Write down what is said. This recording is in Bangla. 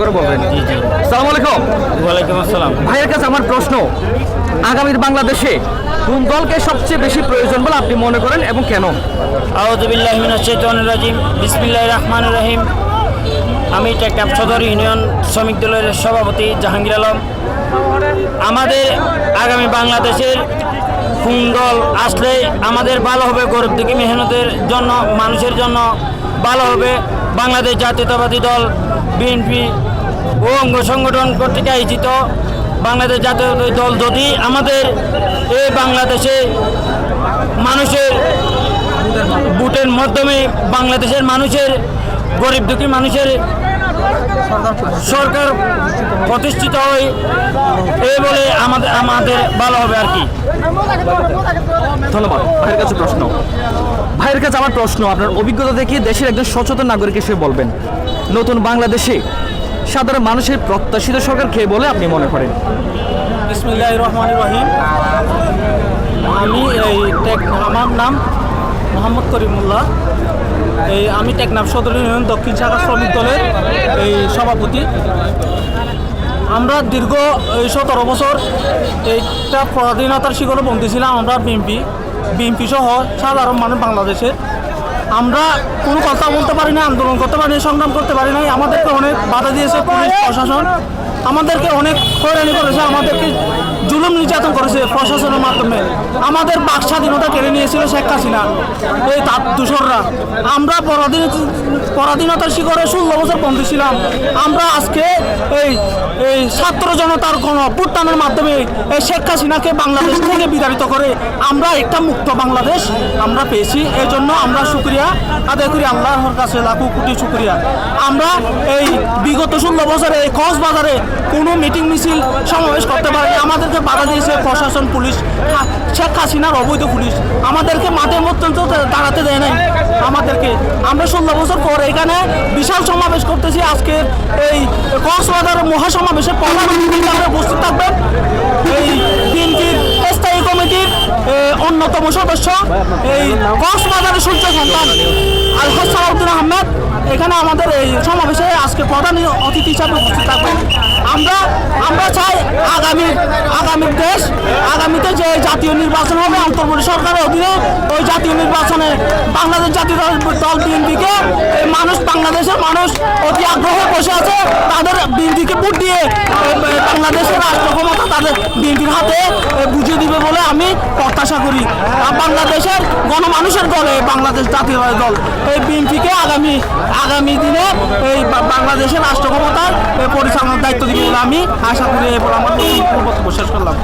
করে বলবেন। সালাম আলাইকুম। ওয়ালাইকুম আসসালাম। ভাইয়ের কাছে আমার প্রশ্ন আগামীর বাংলাদেশে কোন দলকে সবচেয়ে বেশি প্রয়োজন বলে আপনি মনে করেন এবং কেন? আউজুবিল্লাহ মিনাশ শাইতানির রাজিম। বিসমিল্লাহির রহমানির রহিম। আমি টেকনাফ সদর ইউনিয়ন শ্রমিক দলের সভাপতি জাহাঙ্গীর আলম। আমাদের আগামী বাংলাদেশের কোন দল আসলে আমাদের ভালো হবে গরিব দুঃখী মেহনতের জন্য মানুষের জন্য ভালো হবে। বাংলাদেশ জাতীয়তাবাদী দল, বিএনপি ও অঙ্গ সংগঠন কর্তৃক আয়োজিত বাংলাদেশ জাতীয়তাবাদী দল যদি আমাদের এই বাংলাদেশে মানুষের ভোটের মাধ্যমে বাংলাদেশের মানুষের, গরিব দুঃখী মানুষের সরকার প্রতিষ্ঠিত হয় এই বলে আমাদের আমাদের ভালো হবে আর কি। ধন্যবাদ। কাছে প্রশ্ন। ভাইয়ের কাছে আমার প্রশ্ন, আপনার অভিজ্ঞতা থেকে দেশের একজন সচেতন নাগরিক হিসেবে বলবেন, নতুন বাংলাদেশে সাধারণ মানুষের প্রত্যাশিত সরকার খেয়ে বলে আপনি মনে করেন? আমি এই টেক আমার নাম মোহাম্মদ করিমুল্লাহ। এই আমি টেকনাফ সদর ইউনিয়ন দক্ষিণ শাখা শ্রমিক দলের এই সভাপতি। আমরা দীর্ঘ সতেরো বছর এইটা পরাধীনতার শিকড়ে বন্দী ছিলাম, আমরা বিএমপি বিএমপি সহ সাধারণ মানুষ বাংলাদেশের আমরা কোনো কথা বলতে পারি না আন্দোলন করতে পারি না সংগ্রাম করতে পারি না আমাদেরকে অনেক বাধা দিয়েছে পুলিশ, প্রশাসন। আমাদেরকে অনেক হয়রানি করেছে, আমাদেরকে জুলুম নির্যাতন করেছে প্রশাসনের মাধ্যমে। আমাদের বাক স্বাধীনতা কেড়ে নিয়েছিল শেখ হাসিনা। এই তার দূষররা আমরা পরাধীন পরাধীনতার শিখরে ষোলো বছর বন্দী ছিলাম। আমরা আজকে এই এই ছাত্র জনতার গণ অভ্যুত্থানের মাধ্যমে এই শেখ হাসিনাকে বাংলাদেশ থেকে বিতাড়িত করে আমরা একটা মুক্ত বাংলাদেশ আমরা পেয়েছি। এই জন্য আমরা শুক্রিয়া। আদায় করি আল্লাহর কাছে লাখো কোটি শুক্রিয়া। আমরা এই বিগত ষোলো বছরে এই কক্সবাজারে কোনো মিটিং মিছিল সমাবেশ করতে পারিনি। আমাদেরকে দিয়েছে প্রশাসন, পুলিশ। শেখ হাসিনার অবৈধ পুলিশ। আমাদেরকে মাঠের মধ্যে দাঁড়াতে দেয় নাই। আমাদেরকে। আমরা ষোলো বছর পর এখানে বিশাল সমাবেশ করতেছি। আজকে এই কক্সবাজার মহাসমাবেশে প্রধান অতিথি হিসেবে উপস্থিত থাকবেন। এই বিএনপির স্থায়ী কমিটির অন্যতম সদস্য। এই কক্সবাজারের সূর্য সন্তান আলহাজ সালাউদ্দিন আহমেদ। এখানে আমাদের এই সমাবেশে আজকে প্রধান অতিথি হিসাবে উপস্থিত থাকবেন আমরা আমরা চাই আগামী আগামী দেশ আগামীতে যে জাতীয় নির্বাচন হবে অন্তর্বর্তী সরকারের অধীনে ওই জাতীয় নির্বাচনে বাংলাদেশ জাতীয় দল বিএনপিকে মানুষ, বাংলাদেশের মানুষ অতি আগ্রহে বসে আছে, তাদের বিএনপিকে ভোট দিয়ে বাংলাদেশের রাষ্ট্র ক্ষমতা তাদের বিএনপির হাতে বুঝিয়ে দিবে বলে আমি প্রত্যাশা করি। আর বাংলাদেশের গণমানুষের দলে বাংলাদেশ জাতীয় দল, এই বিএনপিকে আগামী আগামী দিনে এই বাংলাদেশের রাষ্ট্র ক্ষমতার পরিচালনার দায়িত্ব দিবে বলে আমি আশা করি এ বলে আমার বক্তব্য শেষ করলাম।